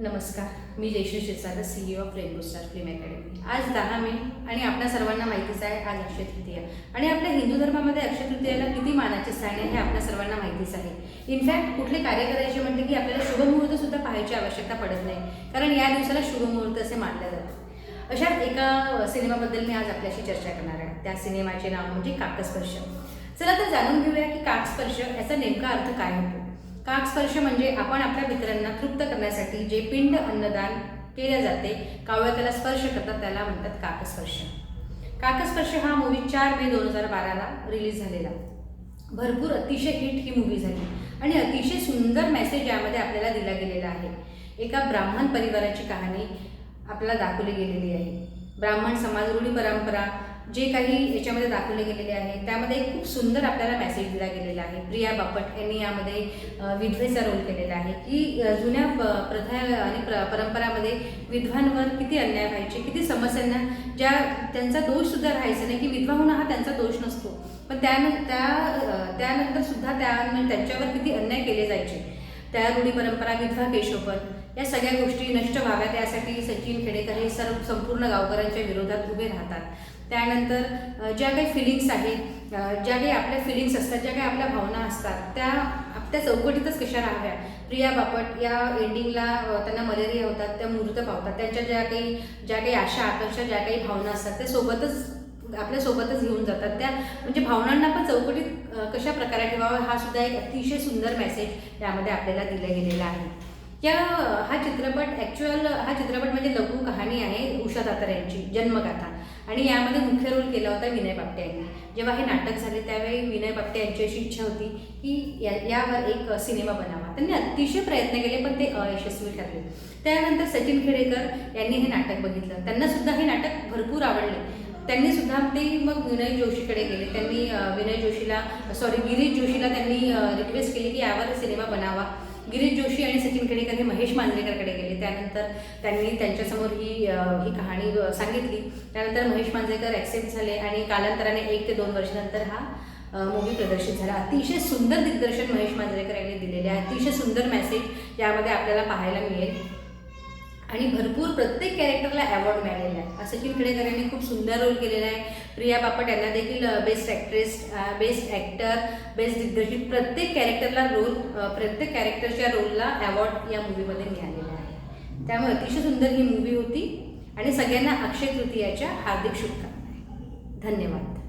नमस्कार मी Jayashree C CEO of rainbow star film academy आज दहा मे आणि आपल्या सर्वांना माहितीच आहे आज अक्षय तृतीया. आणि आपल्या हिंदू धर्मामध्ये अक्षय तृतीयाला किती मानाचे स्थान आहे हे आपल्या सर्वांना माहितीच आहे. इनफॅक्ट कुठले कार्य करायचे म्हणते की आपल्याला शुभमुहूर्त सुद्धा पाहायची आवश्यकता पडत नाही कारण या दिवसाला शुभमुहूर्त असे मानले जातात. अशा एका सिनेमाबद्दल मी आज आपल्याशी चर्चा करणार आहे. त्या सिनेमाचे नाव म्हणजे काकस्पर्श. चला तर जाणून घेऊया की काकस्पर्श याचा नेमका अर्थ काय होतो. काकस्पर्श म्हणजे आपण आपल्या मित्रांना तृप्त करण्यासाठी जे पिंड अन्नदान केले जाते कावळ्या त्याला स्पर्श करतात त्याला म्हणतात काकस्पर्श. काकस्पर्श हा मूवी चार मे दोन हजार बाराला रिलीज झालेला. भरपूर अतिशय हिट ही मूवी झाली आणि अतिशय सुंदर मेसेज यामध्ये आपल्याला दिला गेलेला आहे. एका ब्राह्मण परिवाराची कहाणी आपल्याला दाखवली गेलेली आहे. ब्राह्मण समाज रूढी परंपरा जे काही याच्यामध्ये दाखवले गेलेले आहे त्यामध्ये खूप सुंदर आपल्याला मेसेज दिला गेलेला आहे. प्रिया बापट यांनी यामध्ये विधवेचा रोल केलेला आहे. की जुन्या प- प्रथा आणि प्र परंपरामध्ये विधवांवर किती अन्याय व्हायचे किती समस्यांना ज्या त्यांचा दोष सुद्धा राहायचा नाही की विधवा होणं हा त्यांचा दोष नसतो. पण त्यान त्या त्यानंतर सुद्धा त्या त्यांच्यावर किती अन्याय केले जायचे. त्या रूढी परंपरा विधवा केशोपन या सगळ्या गोष्टी नष्ट व्हाव्यात यासाठी सचिन खेडेकर हे सर्व संपूर्ण गावकऱ्यांच्या विरोधात उभे राहतात. त्यानंतर ज्या काही फिलिंग्स आहेत ज्या काही आपल्या फिलिंग्स असतात ज्या काही आपल्या भावना असतात त्या आपल्या चौकटीतच कशा राहाव्या? प्रिया बापट या एंडिंगला त्यांना मलेरिया होतात त्या मृत पावतात. त्यांच्या ज्या काही ज्या काही आशा आकांक्षा ज्या काही भावना असतात त्या सोबतच आपल्यासोबतच घेऊन जातात. त्या म्हणजे भावनांना पण चौकटीत कशा प्रकारे ठेवावा हा सुद्धा एक अतिशय सुंदर मेसेज यामध्ये आपल्याला दिला गेलेला आहे. या हा चित्रपट ॲक्च्युअल हा चित्रपट म्हणजे लघु कहाणी आहे उषा दातार यांची जन्मगाथा. आणि यामध्ये मुख्य रोल केला होता विनय बापटे यांनी. जेव्हा हे नाटक झाले त्यावेळी विनय बापटे यांची अशी इच्छा होती की या यावर एक सिनेमा बनावा. त्यांनी अतिशय प्रयत्न केले पण ते अयशस्वी ठरले. त्यानंतर सचिन खेडेकर यांनी हे नाटक बघितलं. त्यांना सुद्धा हे नाटक भरपूर आवडले. त्यांनी सुद्धा ते मग विनय जोशीकडे गेले. त्यांनी विनय जोशीला सॉरी गिरीश जोशीला त्यांनी रिक्वेस्ट केली की यावर सिनेमा बनावा. गिरीश जोशी आणि सचिन केडेकर हे महेश मांजरेकरकडे गेले. त्यानंतर त्यांनी त्यांच्यासमोर ही ही कहाणी सांगितली. त्यानंतर महेश मांजरेकर ॲक्सेप्ट झाले आणि कालांतराने एक ते दोन वर्षानंतर हा मूवी प्रदर्शित झाला. अतिशय सुंदर दिग्दर्शन महेश मांजरेकर यांनी दिलेले आहे. अतिशय सुंदर मेसेज यामध्ये आपल्याला पाहायला मिळेल. आणि भरपूर प्रत्येक कॅरेक्टरला अवॉर्ड मिळालेला आहे. सचिन खेडेकर यांनी खूप सुंदर रोल केलेला आहे. प्रिया बापट यांना देखील best actress best actor best दिग्दर्शित प्रत्येक कॅरेक्टरला रोल प्रत्येक कॅरेक्टरच्या रोलला अवॉर्ड या मूवीमध्ये मिळालेला आहे. त्यामुळे अतिशय सुंदर ही मूवी होती. आणि सगळ्यांना अक्षय तृतीयाच्या हार्दिक शुभकामना धन्यवाद.